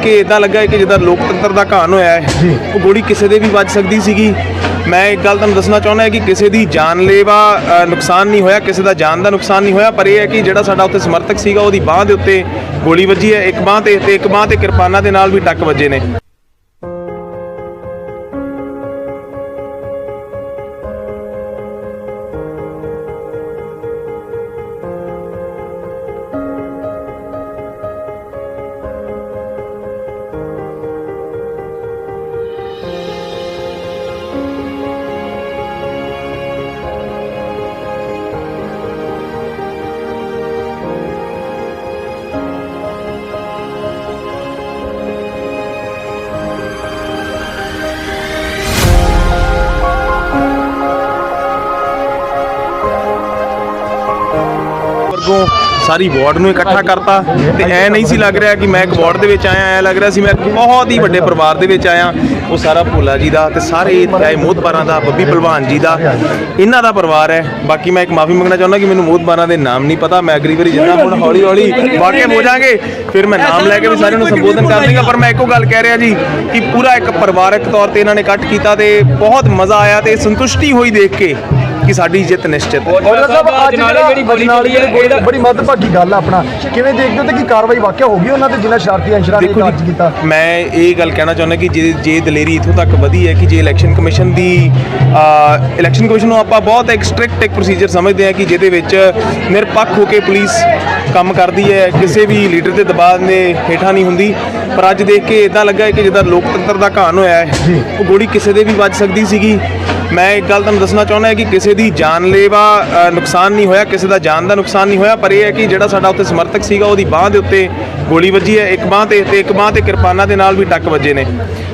ਕੇ ਇਦਾਂ ਲੱਗਾ ਕਿ ਜਿੱਦਾਂ ਲੋਕਤੰਤਰ ਦਾ ਘਾਣ ਹੋਇਆ ਹੈ, ਉਹ ਗੋਲੀ ਕਿਸੇ ਦੇ ਵੀ ਵੱਜ ਸਕਦੀ ਸੀਗੀ। ਮੈਂ ਇੱਕ ਗੱਲ ਤੁਹਾਨੂੰ ਦੱਸਣਾ ਚਾਹੁੰਦਾ ਹਾਂ ਕਿ ਕਿਸੇ ਦੀ ਜਾਨਲੇਵਾ ਨੁਕਸਾਨ ਨਹੀਂ ਹੋਇਆ, ਕਿਸੇ ਦਾ ਜਾਨ ਦਾ ਨੁਕਸਾਨ ਨਹੀਂ ਹੋਇਆ, ਪਰ ਇਹ ਹੈ ਕਿ ਜਿਹੜਾ ਸਾਡਾ ਉੱਥੇ ਸਮਰਥਕ ਸੀਗਾ, ਉਹਦੀ ਬਾਹ ਦੇ ਉੱਤੇ ਗੋਲੀ ਵੱਜੀ ਹੈ, ਇੱਕ ਬਾਹ ਤੇ ਤੇ ਇੱਕ ਬਾਹ ਤੇ ਕਿਰਪਾਨਾਂ ਦੇ ਨਾਲ ਵੀ ਟੱਕ ਵੱਜੇ ਨੇ। ਵਰਗੋਂ ਸਾਰੀ ਵਾਰਡ ਨੂੰ ਇਕੱਠਾ ਕਰਤਾ ਤੇ ਐ ਨਹੀਂ ਸੀ ਲੱਗ ਰਿਹਾ ਕਿ ਮੈਂ ਇੱਕ ਵਾਰਡ ਦੇ ਵਿੱਚ ਆਇਆ, ਐ ਲੱਗ ਰਿਹਾ ਸੀ ਮੈਂ ਬਹੁਤ ਹੀ ਵੱਡੇ ਪਰਿਵਾਰ ਦੇ ਵਿੱਚ ਆਇਆ। ਉਹ ਸਾਰਾ ਭੋਲਾ ਜੀ ਦਾ ਤੇ ਸਾਰੇ ਇੱਥੇ ਆਏ ਦਾ, ਬੱਬੀ ਭਲਵਾਨ ਜੀ ਦਾ, ਇਹਨਾਂ ਦਾ ਪਰਿਵਾਰ ਹੈ। ਬਾਕੀ ਮੈਂ ਇੱਕ ਮਾਫੀ ਮੰਗਣਾ ਚਾਹੁੰਦਾ ਕਿ ਮੈਨੂੰ ਮੋਹਤਬਾਰਾਂ ਦੇ ਨਾਮ ਨਹੀਂ ਪਤਾ। ਮੈਂ ਅਗਲੀ ਵਾਰੀ ਜਿੰਨਾ ਹੁਣ ਹੌਲੀ ਹੌਲੀ ਵਾਕਿਫ ਹੋ ਜਾਾਂਗੇ ਫਿਰ ਮੈਂ ਨਾਮ ਲੈ ਕੇ ਵੀ ਸਾਰਿਆਂ ਨੂੰ ਸੰਬੋਧਨ ਕਰ ਦੇਵਾਂਗਾ ਪਰ ਮੈਂ ਇੱਕੋ ਗੱਲ ਕਹਿ ਰਿਹਾ ਜੀ ਕਿ ਪੂਰਾ ਇੱਕ ਪਰਿਵਾਰਕ ਤੌਰ ਤੇ ਇਹਨਾਂ ਨੇ ਇਕੱਠ ਕੀਤਾ ਤੇ ਬਹੁਤ ਮਜ਼ਾ ਆਇਆ ਤੇ ਸੰਤੁਸ਼ਟੀ ਹੋਈ ਦੇਖ ਕੇ। ਕਿ ਸਾਡੀ ਜਿੱਤ ਨਿਸ਼ਚਿਤ ਹੈ। ਔਜਲਾ ਸਾਹਿਬ ਅੱਜ ਅਜਨਾਲੇ ਜਿਹੜਾ ਗੋਲੀ ਚੱਲੀ ਹੈ, ਜਿਹੜੀ ਇਹਦਾ- ਬੜੀ ਮੱਦਭਾਗੀ ਗੱਲ ਆ ਆਪਣਾ। ਕਿਵੇਂ ਦੇਖਦੇ ਹੋ ਤੇ ਕੀ ਕਾਰਵਾਈ ਵਾਕਿਆ ਹੋ ਗਈ ਉਹਨਾਂ ਤੇ ਜਿਨ੍ਹਾਂ ਸ਼ਰਾਰਤੀ ਅੰਸ਼ਰਾਂ ਨੇ ਕਾਰਜ ਕੀਤਾ? ਮੈਂ ਇਹ ਗੱਲ ਕਹਿਣਾ ਚਾਹੁੰਦਾ ਕਿ ਜੇ ਜੇ ਦਲੇਰੀ ਇਥੋਂ ਤੱਕ ਵਧੀ ਹੈ ਕਿ ਜੇ ਇਲੈਕਸ਼ਨ ਕਮਿਸ਼ਨ ਦੀ ਇਲੈਕਸ਼ਨ ਕਮਿਸ਼ਨ ਨੂੰ ਆਪਾਂ ਬਹੁਤ ਇੱਕ ਸਟ੍ਰਿਕਟ ਇੱਕ ਪ੍ਰੋਸੀਜਰ ਸਮਝਦੇ ਹਾਂ ਕਿ ਜਿਹਦੇ ਵਿੱਚ ਨਿਰਪੱਖ ਹੋ ਕੇ ਪੁਲਿਸ ਕੰਮ ਕਰਦੀ ਹੈ ਕਿਸੇ ਵੀ ਲੀਡਰ ਦੇ ਦਬਾਅ ਦੇ ਹੇਠਾਂ ਨਹੀਂ ਹੁੰਦੀ। ਪਰ ਅੱਜ ਦੇਖ ਕੇ ਇਦਾਂ ਲੱਗਾ ਕਿ ਜਿੱਦਾਂ ਲੋਕਤੰਤਰ ਦਾ ਘਾਣ ਹੋਇਆ ਹੈ ਉਹ ਗੋਲੀ ਕਿਸੇ ਦੇ ਵੀ ਵੱਜ ਸਕਦੀ ਸੀਗੀ। ਮੈਂ ਇੱਕ ਗੱਲ ਤੁਹਾਨੂੰ ਦੱਸਣਾ ਚਾਹੁੰਦਾ ਹਾਂ ਕਿ ਕਿਸੇ ਦੀ ਜਾਨਲੇਵਾ ਨੁਕਸਾਨ ਨਹੀਂ ਹੋਇਆ ਕਿਸੇ ਦਾ ਜਾਨ ਦਾ ਨੁਕਸਾਨ ਨਹੀਂ ਹੋਇਆ ਪਰ ਇਹ ਹੈ ਕਿ ਜਿਹੜਾ ਸਾਡਾ ਉੱਥੇ ਸਮਰਥਕ ਸੀਗਾ ਉਹਦੀ ਬਾਹ ਦੇ ਉੱਤੇ ਗੋਲੀ ਵੱਜੀ ਹੈ ਇੱਕ ਬਾਹ ਤੇ ਤੇ ਇੱਕ ਬਾਹ ਤੇ ਕਿਰਪਾਨਾਂ ਦੇ ਨਾਲ ਵੀ ਟੱਕ ਵੱਜੇ ਨੇ।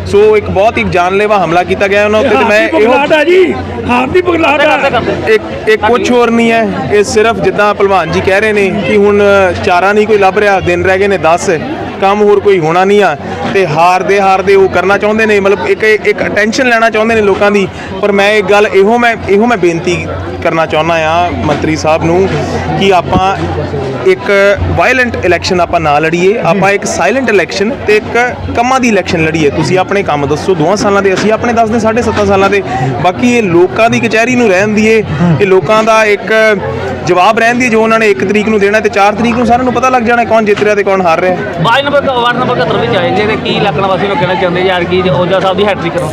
ਸੋ ਇੱਕ ਬਹੁਤ ਹੀ ਜਾਨਲੇਵਾ ਹਮਲਾ ਕੀਤਾ ਗਿਆ ਉਹਨਾਂ ਉੱਤੇ ਤੇ ਮੈਂ ਇਹੋ ਬਗਲਾਟ ਆ ਜੀ ਹਾਰ ਦੀ ਬਗਲਾਟ ਆ। ਇੱਕ ਇੱਕ ਕੁਝ ਹੋਰ ਨਹੀਂ ਹੈ ਇਹ ਸਿਰਫ ਜਿੱਦਾਂ ਭਲਵਾਨ ਜੀ ਕਹਿ ਰਹੇ ਨੇ ਕਿ ਹੁਣ ਚਾਰਾ ਨਹੀਂ ਕੋਈ ਲੱਭ ਰਿਹਾ ਦਿਨ ਰਹਿ ਗਏ ਨੇ 10 ਕੰਮ ਹੋਰ ਕੋਈ ਹੋਣਾ ਨਹੀਂ ਆ। ਤੇ ਹਾਰਦੇ ਹਾਰਦੇ ਉਹ ਕਰਨਾ ਚਾਹੁੰਦੇ ਨੇ, ਮਤਲਬ ਇੱਕ ਇੱਕ ਅਟੈਂਸ਼ਨ ਲੈਣਾ ਚਾਹੁੰਦੇ ਨੇ ਲੋਕਾਂ ਦੀ। ਪਰ ਮੈਂ ਇੱਕ ਗੱਲ ਇਹੋ ਮੈਂ ਇਹੋ ਮੈਂ ਬੇਨਤੀ ਕਰਨਾ ਚਾਹੁੰਦਾ ਆ ਮੰਤਰੀ ਸਾਹਿਬ ਨੂੰ ਕਿ ਆਪਾਂ ਇੱਕ ਵਾਇਲੈਂਟ ਇਲੈਕਸ਼ਨ ਆਪਾਂ ਨਾ ਲੜੀਏ ਆਪਾਂ ਇੱਕ ਸਾਇਲੈਂਟ ਇਲੈਕਸ਼ਨ ਤੇ ਇੱਕ ਕੰਮਾਂ ਦੀ ਇਲੈਕਸ਼ਨ ਲੜੀਏ। ਤੁਸੀਂ ਆਪਣੇ ਕੰਮ ਦੱਸੋ ਦੋਹਾਂ ਸਾਲਾਂ ਦੇ ਅਸੀਂ ਆਪਣੇ ਦੱਸਦੇ ਸਾਢੇ ਸੱਤਾਂ ਸਾਲਾਂ ਦੇ। ਬਾਕੀ ਇਹ ਲੋਕਾਂ ਦੀ ਕਚਹਿਰੀ ਨੂੰ ਰਹਿਣ ਦੀਏ ਇਹ ਲੋਕਾਂ ਦਾ ਇੱਕ ਜਵਾਬ ਰਹਿਣ ਦੀ ਜੋ ਉਹਨਾਂ ਨੇ 1 ਤਰੀਕ ਨੂੰ ਦੇਣਾ ਤੇ 4 ਤਰੀਕ ਨੂੰ ਸਾਰਿਆਂ ਨੂੰ ਪਤਾ ਲੱਗ ਜਾਣਾ ਕੌਣ ਜਿੱਤ ਰਿਹਾ ਤੇ ਕੌਣ ਹਾਰ ਰਿਹਾ। ਬਾਈ ਨੰਬਰ ਵਾਰਡ ਨੰਬਰ 71 ਵਿੱਚ ਆਏ ਜੇ ਕੀ ਇਲਾਕਾ ਵਾਸੀ ਨੂੰ ਕਹਿਣਾ ਚਾਹੁੰਦੇ ਯਾਰ ਕੀ ਔਜਲਾ ਸਾਹਿਬ ਦੀ ਹੈਟ੍ਰਿਕ ਕਰੋ।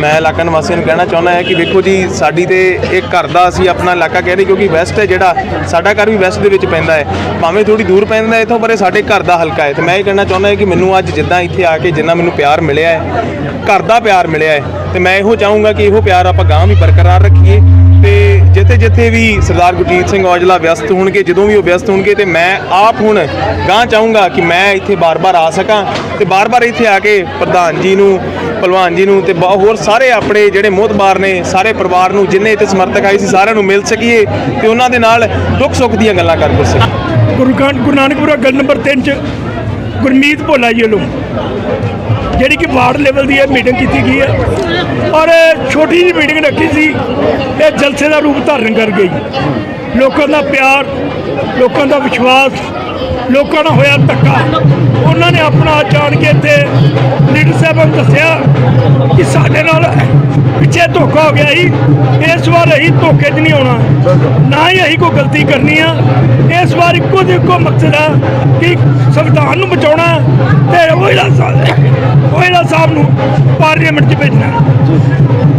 ਮੈਂ ਇਲਾਕਾ ਨਿਵਾਸੀਆਂ ਨੂੰ ਕਹਿਣਾ ਚਾਹੁੰਦਾ ਹਾਂ ਕਿ ਵੇਖੋ ਜੀ ਸਾਡੀ ਤੇ ਇੱਕ ਘਰ ਦਾ ਅਸੀਂ ਆਪਣਾ ਇਲਾਕਾ ਕਹਿੰਦੇ ਕਿਉਂਕਿ ਵੈਸਟ ਹੈ ਜਿਹੜਾ ਸਾਡਾ ਘਰ ਵੀ ਵੈਸਟ ਦੇ ਵਿੱਚ ਪੈਂਦਾ ਹੈ। ਭਾਵੇਂ ਥੋੜੀ ਦੂਰ ਪੈਂਦਾ ਹੈ ਇਥੋਂ, ਪਰ ਇਹ ਸਾਡੇ ਘਰ ਦਾ ਹਲਕਾ ਹੈ। ਤੇ ਮੈਂ ਇਹ ਕਹਿਣਾ ਚਾਹੁੰਦਾ ਕਿ ਮੈਨੂੰ ਅੱਜ ਜਿੱਦਾਂ ਇੱਥੇ ਆ ਕੇ ਜਿੰਨਾ ਮੈਨੂੰ ਪਿਆਰ ਮਿਲਿਆ ਹੈ, ਘਰ ਦਾ ਪਿਆਰ ਮਿਲਿਆ ਹੈ, ਤੇ ਮੈਂ ਇਹੋ ਚਾਹੂੰਗਾ ਕਿ ਇਹੋ ਪਿਆਰ ਆਪਾਂ ਗਾਂ ਵੀ ਬਰਕਰਾਰ ਰੱਖੀਏ ਤੇ ਜਿੱਥੇ ਜਿੱਥੇ ਵੀ ਸਰਦਾਰ ਗੁਰਜੀਤ ਸਿੰਘ ਔਜਲਾ ਵਿਅਸਤ ਹੋਣਗੇ, ਜਦੋਂ ਵੀ ਉਹ ਵਿਅਸਤ ਹੋਣਗੇ ਤੇ ਮੈਂ ਆਪ ਹੁਣ ਗਾਂ ਚਾਹੂੰਗਾ ਕਿ ਮੈਂ ਇੱਥੇ ਬਾਰ-ਬਾਰ ਆ ਸਕਾਂ ਤੇ ਬਾਰ-ਬਾਰ ਇੱਥੇ ਆ ਕੇ ਪ੍ਰਧਾਨ ਜੀ ਨੂੰ, ਭਲਵਾਨ ਜੀ ਨੂੰ ਤੇ ਬ- ਹੋਰ ਸਾਰੇ ਆਪਣੇ ਜਿਹੜੇ ਮੋਹਤਬਾਰ ਨੇ, ਸਾਰੇ ਪਰਿਵਾਰ ਨੂੰ ਜਿੰਨੇ ਇੱਥੇ ਸਮਰਥਕ ਆਏ ਸੀ ਸਾਰਿਆਂ ਨੂੰ ਮਿਲ ਸਕੀਏ ਤੇ ਉਹਨਾਂ ਦੇ ਨਾਲ ਦੁੱਖ ਸੁੱਖ ਦੀਆਂ ਗੱਲਾਂ ਕਰ ਸਕੀਏ ਗੁਰੂ ਗੁਰੂ ਨਾਨਕਪੁਰਾ ਗੱਲ ਨੰਬਰ 3 ਚ ਗੁਰਮੀਤ ਭੋਲਾ ਜੀ ਵੱਲੋਂ ਜਿਹੜੀ ਕਿ ਵਾਰਡ ਲੈਵਲ ਦੀ ਇਹ ਮੀਟਿੰਗ ਕੀਤੀ ਗਈ ਹੈ। ਔਰ ਛੋਟੀ ਜਿਹੀ ਮੀਟਿੰਗ ਰੱਖੀ ਸੀ, ਇਹ ਜਲਸੇ ਦਾ ਰੂਪ ਧਾਰਨ ਕਰ ਗਈ। ਲੋਕਾਂ ਦਾ ਪਿਆਰ ਲੋਕਾਂ ਦਾ ਵਿਸ਼ਵਾਸ, ਲੋਕਾਂ ਨਾਲ ਹੋਇਆ ਧੱਕਾ। ਉਹਨਾਂ ਨੇ ਆਪਣਾ ਜਾਣ ਕੇ ਇੱਥੇ ਲੀਡਰ ਸਾਹਿਬਾਂ ਨੂੰ ਦੱਸਿਆ ਕਿ ਸਾਡੇ ਨਾਲ ਪਿੱਛੇ ਧੋਖਾ ਹੋ ਗਿਆ ਸੀ। ਇਸ ਵਾਰ ਅਸੀਂ ਧੋਖੇ 'ਚ ਨਹੀਂ ਆਉਣਾ। ਨਾ ਹੀ ਅਸੀਂ ਕੋਈ ਗਲਤੀ ਕਰਨੀ ਆ। ਇਸ ਵਾਰ ਇੱਕੋ ਤੇ ਇੱਕੋ ਮਕਸਦ ਆ ਕਿ ਸੰਵਿਧਾਨ ਨੂੰ ਬਚਾਉਣਾ ਤੇ ਉਹਦਾ ਸਾਹਿਬ ਉਹਦਾ ਸਾਹਿਬ ਨੂੰ ਪਾਰਲੀਮੈਂਟ 'ਚ ਭੇਜਣਾ।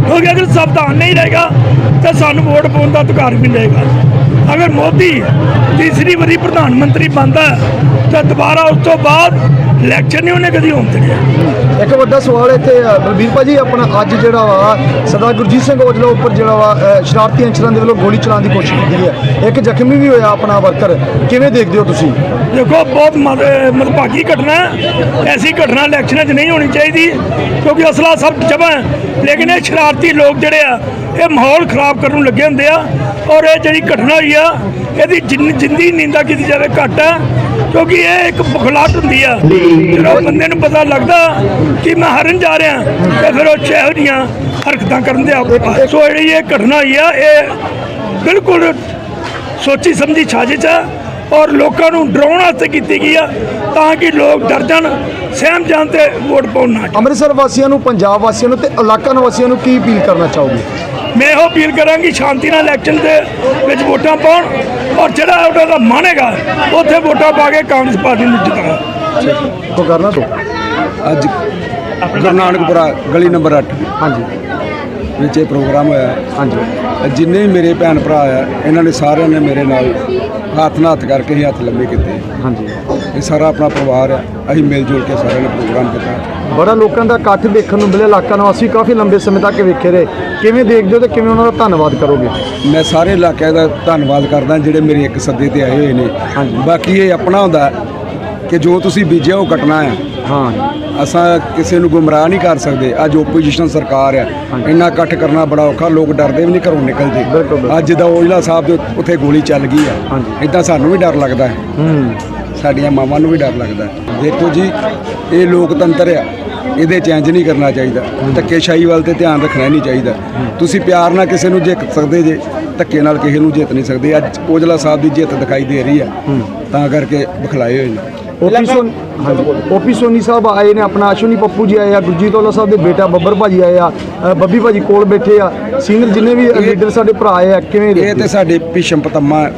ਕਿਉਂਕਿ ਅਗਰ ਸੰਵਿਧਾਨ ਨਹੀਂ ਰਹੇਗਾ ਤਾਂ ਸਾਨੂੰ ਵੋਟ ਪਾਉਣ ਦਾ ਅਧਿਕਾਰ ਵੀ ਨਹੀਂ ਰਹੇਗਾ। ਅਗਰ ਮੋਦੀ ਤੀਸਰੀ ਵਾਰੀ ਪ੍ਰਧਾਨ ਮੰਤਰੀ ਬਣਦਾ ਤਾਂ ਦੁਬਾਰਾ ਉਸ ਤੋਂ ਬਾਅਦ ਇਲੈਕਸ਼ਨ ਨਹੀਂ ਉਹਨੇ ਕਦੀ ਹੋਣ ਦੇਣੇ ਇੱਕ ਵੱਡਾ ਸਵਾਲ ਇੱਥੇ ਬਲਬੀਰ ਭਾਜੀ ਆਪਣਾ ਅੱਜ ਜਿਹੜਾ ਵਾ ਸਰਦਾਰ ਗੁਰਜੀਤ ਸਿੰਘ ਔਜਲਾ ਉੱਪਰ ਜਿਹੜਾ ਵਾ ਸ਼ਰਾਰਤੀ ਅੰਸ਼ਰਾਂ ਦੇ ਵੱਲੋਂ ਗੋਲੀ ਚਲਾਉਣ ਦੀ ਕੋਸ਼ਿਸ਼ ਕੀਤੀ ਹੈ। ਇੱਕ ਜ਼ਖਮੀ ਵੀ ਹੋਇਆ ਆਪਣਾ ਵਰਕਰ ਕਿਵੇਂ ਦੇਖਦੇ ਹੋ ਤੁਸੀਂ? ਦੇਖੋ ਬਹੁਤ ਮਦ- ਮੰਦਭਾਗੀ ਘਟਨਾ। ਐਸੀ ਘਟਨਾ ਇਲੈਕਸ਼ਨਾਂ 'ਚ ਨਹੀਂ ਹੋਣੀ ਚਾਹੀਦੀ ਕਿਉਂਕਿ ਅਸਲਾ ਸਭ ਹੈ। ਲੇਕਿਨ ਇਹ ਸ਼ਰਾਰਤੀ ਲੋਕ ਜਿਹੜੇ ਆ ਇਹ ਮਾਹੌਲ ਖਰਾਬ ਕਰਨ ਲੱਗੇ ਹੁੰਦੇ ਆ। ਔਰ ਇਹ ਜਿਹੜੀ ਘਟਨਾ ਹੋਈ ਆ, ਇਹਦੀ ਜਿੰਨ, ਜਿੰਦੀ ਨਿੰਦਾ ਕੀਤੀ ਜਾਵੇ ਘੱਟ ਹੈ ਕਿਉਂਕਿ ਇਹ ਇੱਕ ਬਖਲਾਟ ਹੁੰਦੀ ਆ। ਜਦੋਂ ਬੰਦੇ ਨੂੰ ਪਤਾ ਲੱਗਦਾ ਕਿ ਮੈਂ ਹਰਨ ਜਾ ਰਿਹਾ, ਤੇ ਫਿਰ ਉਹ ਇਹੋ ਜਿਹੀਆਂ ਹਰਕਤਾਂ ਕਰਨ ਦੇ ਆਪ ਸੋ ਜਿਹੜੀ ਇਹ ਘਟਨਾ ਹੋਈ ਆ, ਇਹ ਬਿਲਕੁਲ ਸੋਚੀ ਸਮਝੀ ਸਾਜ਼ਿਸ਼ ਆ ਔਰ ਲੋਕਾਂ ਨੂੰ ਡਰਾਉਣ ਵਾਸਤੇ ਕੀਤੀ ਗਈ ਆ, ਤਾਂ ਕਿ ਲੋਕ ਡਰ ਜਾਣ, ਸਹਿਮ ਜਾਣ ਤੇ ਵੋਟ ਪਾਉਣ ਨਾ ਅੰਮ੍ਰਿਤਸਰ ਵਾਸੀਆਂ ਨੂੰ, ਪੰਜਾਬ ਵਾਸੀਆਂ ਨੂੰ ਤੇ ਇਲਾਕਾ ਨਿਵਾਸੀਆਂ ਨੂੰ ਕੀ ਅਪੀਲ ਕਰਨਾ ਚਾਹੋਗੇ? ਮੈਂ ਇਹੋ ਅਪੀਲ ਕਰਾਂਗੀ ਸ਼ਾਂਤੀ ਨਾਲ ਇਲੈਕਸ਼ਨ ਦੇ ਵਿੱਚ ਵੋਟਾਂ ਪਾਉਣ ਔਰ ਜਿਹੜਾ ਉਹਨਾਂ ਦਾ ਮਨ ਹੈਗਾ ਉੱਥੇ ਵੋਟਾਂ ਪਾ ਕੇ ਕਾਂਗਰਸ ਪਾਰਟੀ ਨੂੰ ਜਿਤਾਉਣ ਕੋ ਕਰਨਾ ਤੋ? ਅੱਜ ਗੁਰੂ ਨਾਨਕਪੁਰਾ ਗਲੀ ਨੰਬਰ 8 ਹਾਂਜੀ। ਵਿੱਚ ਇਹ ਪ੍ਰੋਗਰਾਮ ਹੋਇਆ। ਹਾਂਜੀ। ਜਿੰਨੇ ਵੀ ਮੇਰੇ ਭੈਣ ਭਰਾ ਆ ਇਹਨਾਂ ਨੇ ਸਾਰਿਆਂ ਨੇ ਮੇਰੇ ਨਾਲ ਹੱਥ ਨਾਲ ਹੱਥ ਕਰਕੇ ਹੀ ਹੱਥ ਲੰਮੇ ਕੀਤੇ। ਹਾਂਜੀ। ਇਹ ਸਾਰਾ ਆਪਣਾ ਪਰਿਵਾਰ ਆ। ਅਸੀਂ ਮਿਲ ਜੁਲ ਕੇ ਸਾਰਿਆਂ ਨੇ ਪ੍ਰੋਗਰਾਮ ਕੀਤਾ। ਬੜਾ ਲੋਕਾਂ ਦਾ ਇਕੱਠ ਦੇਖਣ ਨੂੰ ਮਿਲਿਆ ਇਲਾਕਾ ਨਿਵਾਸੀ ਕਾਫੀ ਲੰਬੇ ਸਮੇਂ ਤੱਕ ਵੇਖੇ ਰਹੇ। ਕਿਵੇਂ ਦੇਖਦੇ ਹੋ ਤੇ ਕਿਵੇਂ ਉਹਨਾਂ ਦਾ ਧੰਨਵਾਦ ਕਰੋਗੇ? ਮੈਂ ਸਾਰੇ ਇਲਾਕਿਆਂ ਦਾ ਧੰਨਵਾਦ ਕਰਦਾ ਜਿਹੜੇ ਮੇਰੇ ਇੱਕ ਸੱਦੇ ਤੇ ਆਏ ਹੋਏ ਨੇ। ਬਾਕੀ ਇਹ ਆਪਣਾ ਹੁੰਦਾ ਕਿ ਜੋ ਤੁਸੀਂ ਬੀਜਿਆ ਉਹ ਕੱਟਣਾ ਆ। ਹਾਂ। ਅਸਾਂ ਕਿਸੇ ਨੂੰ ਗੁੰਮਰਾਹ ਨਹੀਂ ਕਰ ਸਕਦੇ। ਅੱਜ ਓਪੋਜੀਸ਼ਨ ਸਰਕਾਰ ਆ ਇੰਨਾ ਇਕੱਠ ਕਰਨਾ ਬੜਾ ਔਖਾ। ਲੋਕ ਡਰਦੇ ਵੀ ਨਹੀਂ ਘਰੋਂ ਨਿਕਲਦੇ। ਅੱਜ ਦਾ ਔਜਲਾ ਸਾਹਿਬ ਦੇ ਉੱਥੇ ਗੋਲੀ ਚੱਲ ਗਈ ਆ। ਇਦਾਂ ਸਾਨੂੰ ਵੀ ਡਰ ਲੱਗਦਾ ਹੈ। ਹੂੰ। ਸਾਡੀਆਂ ਮਾਵਾਂ ਨੂੰ ਵੀ ਡਰ ਲੱਗਦਾ ਹੈ। ਦੇਖੋ ਜੀ ਇਹ ਲੋਕਤੰਤਰ ਆ। ਇਹਦੇ ਚੇਂਜ ਨਹੀਂ ਕਰਨਾ ਚਾਹੀਦਾ। ਧੱਕੇਸ਼ਾਹੀ ਵੱਲ ਤੇ ਧਿਆਨ ਰੱਖਣਾ ਨਹੀਂ ਚਾਹੀਦਾ। ਤੁਸੀਂ ਪਿਆਰ ਨਾਲ ਕਿਸੇ ਨੂੰ ਜਿੱਤ ਸਕਦੇ ਜੇ ਧੱਕੇ ਨਾਲ ਕਿਸੇ ਨੂੰ ਜਿੱਤ ਨਹੀਂ ਸਕਦੇ। ਅੱਜ ਔਜਲਾ ਸਾਹਿਬ ਦੀ ਜਿੱਤ ਦਿਖਾਈ ਦੇ ਰਹੀ ਆ ਤਾਂ ਕਰਕੇ ਬਖਲਾਏ ਹੋਏ ਨੇ। ਓਪੀ ਸੋਨ ਹਾਂਜੀ। ਓਪੀ ਸੋਨੀ ਸਾਹਿਬ ਆਏ ਨੇ ਆਪਣਾ ਅਸ਼ਵਨੀ ਪੱਪੂ ਜੀ ਆਏ ਆ ਗੁਰਜੀਤ ਔਲਾ ਸਾਹਿਬ ਦੇ ਬੇਟਾ ਬੱਬਰ ਭਾਜੀ ਆਏ ਆ ਅ, ਬੱਬੀ ਭਾਜੀ ਕੋਲ ਬੈਠੇ ਆ। ਸੀਨੀਅਰ ਜਿੰਨੇ ਵੀ ਲੀਡਰ ਸਾਡੇ ਭਰਾ ਆਏ ਆ ਕਿਵੇਂ ਇਹ ਦੇਖਦੇ? ਤੇ ਸਾਡੇ ਭੀਸ਼ਮ ਪਤੰਮਾ ਹੈ।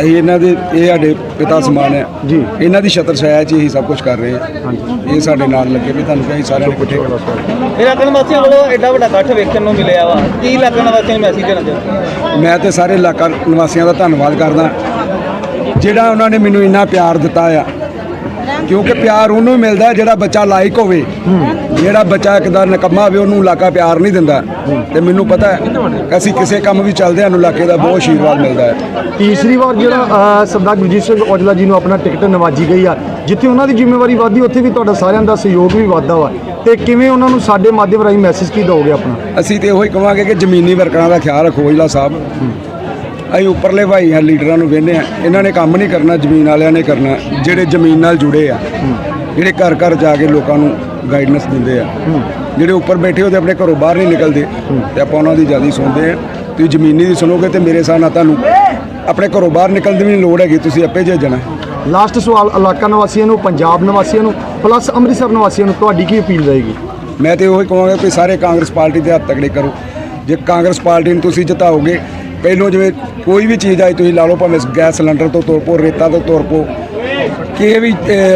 ਅਸੀਂ ਇਹਨਾਂ ਦੇ ਇਹ ਸਾਡੇ ਪਿਤਾ ਸਮਾਨ ਹੈ ਜੀ। ਇਹਨਾਂ ਦੀ ਛਤਰ ਛਾਇਆ 'ਚ ਹੀ ਸਭ ਕੁਝ ਕਰ ਰਹੇ ਹਾਂ ਇਹ ਸਾਡੇ ਨਾਲ ਲੱਗੇ ਵੀ ਤੁਹਾਨੂੰ ਕਹੀ ਸਾਰਿਆਂ ਨੂੰ ਇਕੱਠੇ ਕਰੋ। ਇਲਾਕਾ ਵਾਸੀਆਂ ਵੱਲੋਂ ਐਡਾ ਵੱਡਾ ਇਕੱਠ ਵੇਖਣ ਨੂੰ ਮਿਲਿਆ ਵਾ। ਕੀ ਇਲਾਕਾ ਵਾਸੀਆਂ ਨੂੰ ਮੈਸੇਜ ਦੇਣਾ ਚਾਹੁੰਦੇ ਮੈਂ ਤੇ ਸਾਰੇ ਇਲਾਕਾ ਨਿਵਾਸੀਆਂ ਦਾ ਧੰਨਵਾਦ ਕਰਦਾ। ਜਿਹੜਾ ਉਹਨਾਂ ਨੇ ਮੈਨੂੰ ਇੰਨਾ ਪਿਆਰ ਦਿੱਤਾ ਆ ਕਿਉਂਕਿ ਪਿਆਰ ਉਹਨੂੰ ਹੀ ਮਿਲਦਾ ਜਿਹੜਾ ਬੱਚਾ ਲਾਇਕ ਹੋਵੇ। ਜਿਹੜਾ ਬੱਚਾ ਇੱਕ ਦਾ ਨਕਮਾ ਹੋਵੇ ਉਹਨੂੰ ਇਲਾਕਾ ਪਿਆਰ ਨਹੀਂ ਦਿੰਦਾ। ਤੇ ਮੈਨੂੰ ਪਤਾ ਹੈ ਅਸੀਂ ਕਿਸੇ ਕੰਮ ਵੀ ਚੱਲਦੇ ਹਾਂ ਇਲਾਕੇ ਦਾ ਬਹੁਤ ਆਸ਼ੀਰਵਾਦ ਮਿਲਦਾ ਹੈ। ਤੀਸਰੀ ਵਾਰ ਜਿਹੜਾ ਸਰਦਾਰ ਗੁਰਜੀਤ ਸਿੰਘ ਔਜਲਾ ਜੀ ਨੂੰ ਆਪਣਾ ਟਿਕਟ ਨਵਾਜੀ ਗਈ ਆ ਜਿੱਥੇ ਉਹਨਾਂ ਦੀ ਜ਼ਿੰਮੇਵਾਰੀ ਵਧਦੀ ਉੱਥੇ ਵੀ ਤੁਹਾਡਾ ਸਾਰਿਆਂ ਦਾ ਸਹਿਯੋਗ ਵੀ ਵਧਦਾ ਵਾ। ਤੇ ਕਿਵੇਂ ਉਹਨਾਂ ਨੂੰ ਸਾਡੇ ਮਾਧਿਅਮ ਰਾਹੀਂ ਮੈਸੇਜ ਕੀ ਦੋਗੇ ਆਪਣਾ? ਅਸੀਂ ਤੇ ਇਹੋ ਹੀ ਕਵਾਂਗੇ ਕਿ ਜ਼ਮੀਨੀ ਵਰਕਰਾਂ ਦਾ ਖਿਆਲ ਰੱਖੋ ਔਜਲਾ ਸਾਹਿਬ। ਅਸੀਂ ਉੱਪਰਲੇ ਭਾਈ ਹਾਂ ਲੀਡਰਾਂ ਨੂੰ ਵੇਖਦੇ ਆ ਇਹਨਾਂ ਨੇ ਕੰਮ ਨਹੀਂ ਕਰਨਾ ਜ਼ਮੀਨ ਵਾਲਿਆਂ ਨੇ ਕਰਨਾ ਜਿਹੜੇ ਜ਼ਮੀਨ ਨਾਲ ਜੁੜੇ ਆ ਜਿਹੜੇ ਘਰ ਘਰ ਜਾ ਕੇ ਲੋਕਾਂ ਨੂੰ ਗਾਈਡਨੈਂਸ ਦਿੰਦੇ ਆ। ਜਿਹੜੇ ਉੱਪਰ ਬੈਠੇ ਉਹਦੇ ਆਪਣੇ ਘਰੋਂ ਬਾਹਰ ਨਹੀਂ ਨਿਕਲਦੇ ਤੇ ਆਪਾਂ ਉਹਨਾਂ ਦੀ ਜ਼ਿਆਦਾ ਸੁਣਦੇ ਆ। ਤੁਸੀਂ ਜ਼ਮੀਨੀ ਦੀ ਸੁਣੋਗੇ ਤੇ ਮੇਰੇ ਹਿਸਾਬ ਨਾਲ ਤੁਹਾਨੂੰ ਆਪਣੇ ਘਰੋਂ ਬਾਹਰ ਨਿਕਲਣ ਦੀ ਵੀ ਲੋੜ ਹੈਗੀ ਤੁਸੀਂ ਆਪੇ ਭੇਜਣਾ। ਲਾਸਟ ਸਵਾਲ ਇਲਾਕਾ ਨਿਵਾਸੀਆਂ ਨੂੰ ਪੰਜਾਬ ਨਿਵਾਸੀਆਂ ਨੂੰ ਪਲੱਸ ਅੰਮ੍ਰਿਤਸਰ ਨਿਵਾਸੀਆਂ ਨੂੰ ਤੁਹਾਡੀ ਕੀ ਅਪੀਲ ਰਹੇਗੀ? ਮੈਂ ਤੇ ਉਹੀ ਕਹਾਂਗਾ ਕਿ ਸਾਰੇ ਕਾਂਗਰਸ ਪਾਰਟੀ ਦੇ ਹੱਥ ਤਕੜੇ ਕਰੋ। ਜੇ ਕਾਂਗਰਸ ਪਾਰਟੀ ਨੂੰ ਤੁਸੀਂ ਜਿਤਾਓਗੇ ਪਹਿਲੋਂ ਜਿਵੇਂ ਕੋਈ ਵੀ ਚੀਜ਼ ਆਈ ਤੁਸੀਂ ਲਾ ਲਓ ਭਾਵੇਂ ਗੈਸ ਸਿਲੰਡਰ ਤੋਂ ਤੁਰ ਪੋ ਰੇਤਾ ਤੋਂ ਤੁਰ ਪੋ ਕਿਸੇ ਵੀ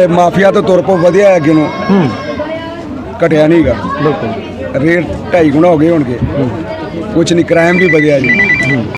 ਮਾਫੀਆ ਤੋਂ ਤੁਰ ਪੋ ਵਧਿਆ ਹੈ ਅੱਗੇ ਨੂੰ ਘਟਿਆ ਨਹੀਂਗਾ ਬਿਲਕੁਲ। ਰੇਟ ਢਾਈ ਗੁਣਾ ਹੋ ਗਏ ਹੋਣਗੇ। ਕੁਝ ਨਹੀਂ ਕ੍ਰਾਈਮ ਵੀ ਵਧਿਆ ਜੀ।